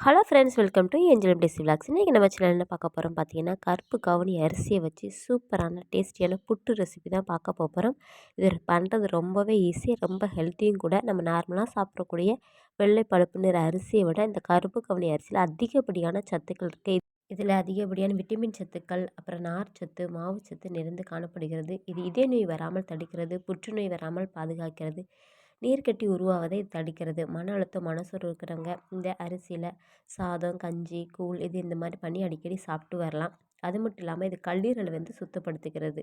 Hello friends welcome to Angel Days Vlogs இன்றைக்கி நம்ம channel என்ன பார்க்க போகிறோம் பார்த்தீங்கன்னா கருப்பு கவுனி அரிசியை வச்சு சூப்பரான டேஸ்டியான புட்டு ரெசிபி தான் பார்க்க போகிறோம் இது பண்ணுறது ரொம்பவே ஈஸி ரொம்ப ஹெல்த்தியும் கூட நம்ம நார்மலாக சாப்பிடக்கூடிய வெள்ளை பழுப்பு நிற அரிசியை விட இந்த கருப்பு கவுனி அரிசியில் அதிகப்படியான சத்துக்கள் இருக்குது இதில் அதிகப்படியான விட்டமின் சத்துக்கள் அப்புறம் நார் சத்து மாவு சத்து நிறைந்து காணப்படுகிறது. இது இதய நோய் வராமல் தடுக்கிறது புற்றுநோய் வராமல் பாதுகாக்கிறது நீர்க்கட்டி உருவாவதை தடுக்கிறது. மன அழுத்தம் மனசோர்வு இருக்கிறவங்க இந்த அரிசியில் சாதம் கஞ்சி கூழ் இது இந்த மாதிரி பண்ணி அடிக்கடி சாப்பிட்டு வரலாம். அது மட்டும் இல்லாமல் இது கல்லீரலை வந்து சுத்தப்படுத்துகிறது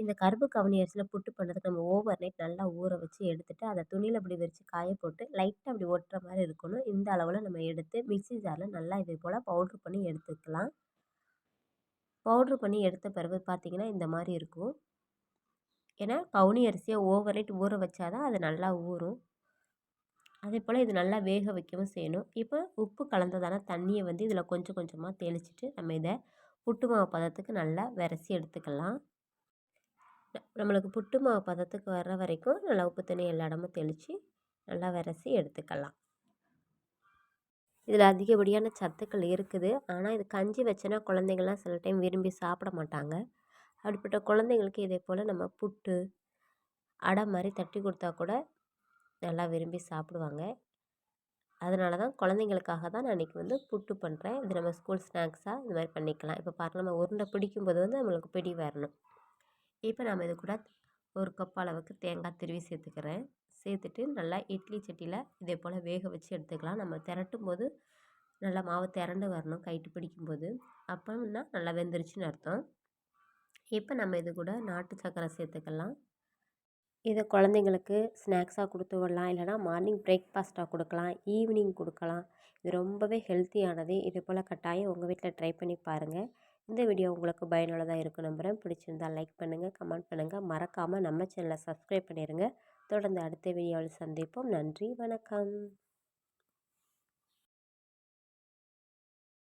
இந்த கருப்பு கவனி அரிசியில் புட்டு பண்ணுறதுக்கு நம்ம ஓவர் நைட் நல்லா ஊற வச்சு எடுத்துகிட்டு அதை துணியில் அப்படி விரித்து காய போட்டு லைட்டாக அப்படி ஒட்டுற மாதிரி இருக்கணும். இந்த அளவில் நம்ம எடுத்து மிக்சி ஜாரில் நல்லா இதே போல் பவுட்ரு பண்ணி எடுத்துக்கலாம். பவுட்ரு பண்ணி எடுத்த பிறகு பார்த்திங்கன்னா இந்த மாதிரி இருக்கும். ஏன்னா கவுனி அரிசியை ஓவர் நைட் ஊற வச்சா தான் அது நல்லா ஊறும். அதே போல் இது நல்லா வேக வைக்கவும் செய்யணும். இப்போ உப்பு கலந்ததான தண்ணியை வந்து இதில் கொஞ்சம் கொஞ்சமாக தெளிச்சிட்டு நம்ம இதை புட்டு மாவு பதத்துக்கு நல்லா விரசி எடுத்துக்கலாம். நம்மளுக்கு புட்டு மாவு பதத்துக்கு வர்ற வரைக்கும் நல்லா உப்பு தண்ணி எல்லா இடமும் தெளித்து நல்லா விரசி எடுத்துக்கலாம். இதில் அதிகப்படியான சத்துக்கள் இருக்குது. ஆனால் இது கஞ்சி வச்சோன்னா குழந்தைங்கள்லாம் சில டைம் விரும்பி சாப்பிட மாட்டாங்க. அப்படிப்பட்ட குழந்தைங்களுக்கு இதே போல் நம்ம புட்டு அடை மாதிரி தட்டி கொடுத்தா கூட நல்லா விரும்பி சாப்பிடுவாங்க. அதனால தான் குழந்தைங்களுக்காக தான் நான் இன்றைக்கி வந்து புட்டு பண்ணுறேன் இது நம்ம ஸ்கூல் ஸ்நாக்ஸாக இது மாதிரி பண்ணிக்கலாம். இப்போ பாருங்கள் நம்ம உருண்டை பிடிக்கும்போது வந்து நம்மளுக்கு பிடி வரணும். இப்போ நம்ம இது கூட ஒரு கப் அளவுக்கு தேங்காய் திருவி சேர்த்துக்கிறேன். சேர்த்துட்டு நல்லா இட்லி சட்டியில் இதே போல் வேக வச்சு எடுத்துக்கலாம். நம்ம திரட்டும் போது நல்லா மாவு திரண்டு வரணும் கைட்டு பிடிக்கும்போது. அப்போன்னா நல்லா வெந்துருச்சுன்னு அர்த்தம். இப்போ நம்ம இது கூட நாட்டு சர்க்கரை சேர்த்துக்கலாம்? இதை குழந்தைங்களுக்கு ஸ்நாக்ஸாக கொடுத்து விடலாம். இல்லைனா மார்னிங் பிரேக்ஃபாஸ்ட்டாக கொடுக்கலாம். ஈவினிங் கொடுக்கலாம். இது ரொம்பவே ஹெல்த்தியானது. இது போல் கட்டாயம் உங்கள் வீட்டில் ட்ரை பண்ணி பாருங்கள் இந்த வீடியோ உங்களுக்கு பயனுள்ளதாக இருக்கும் நம்புகிறேன் பிடிச்சிருந்தால் லைக் பண்ணுங்கள் கமெண்ட் பண்ணுங்கள் மறக்காமல் நம்ம சேனலை சப்ஸ்கிரைப் பண்ணிடுங்க தொடர்ந்து அடுத்த வீடியோவில் சந்திப்போம். நன்றி வணக்கம்.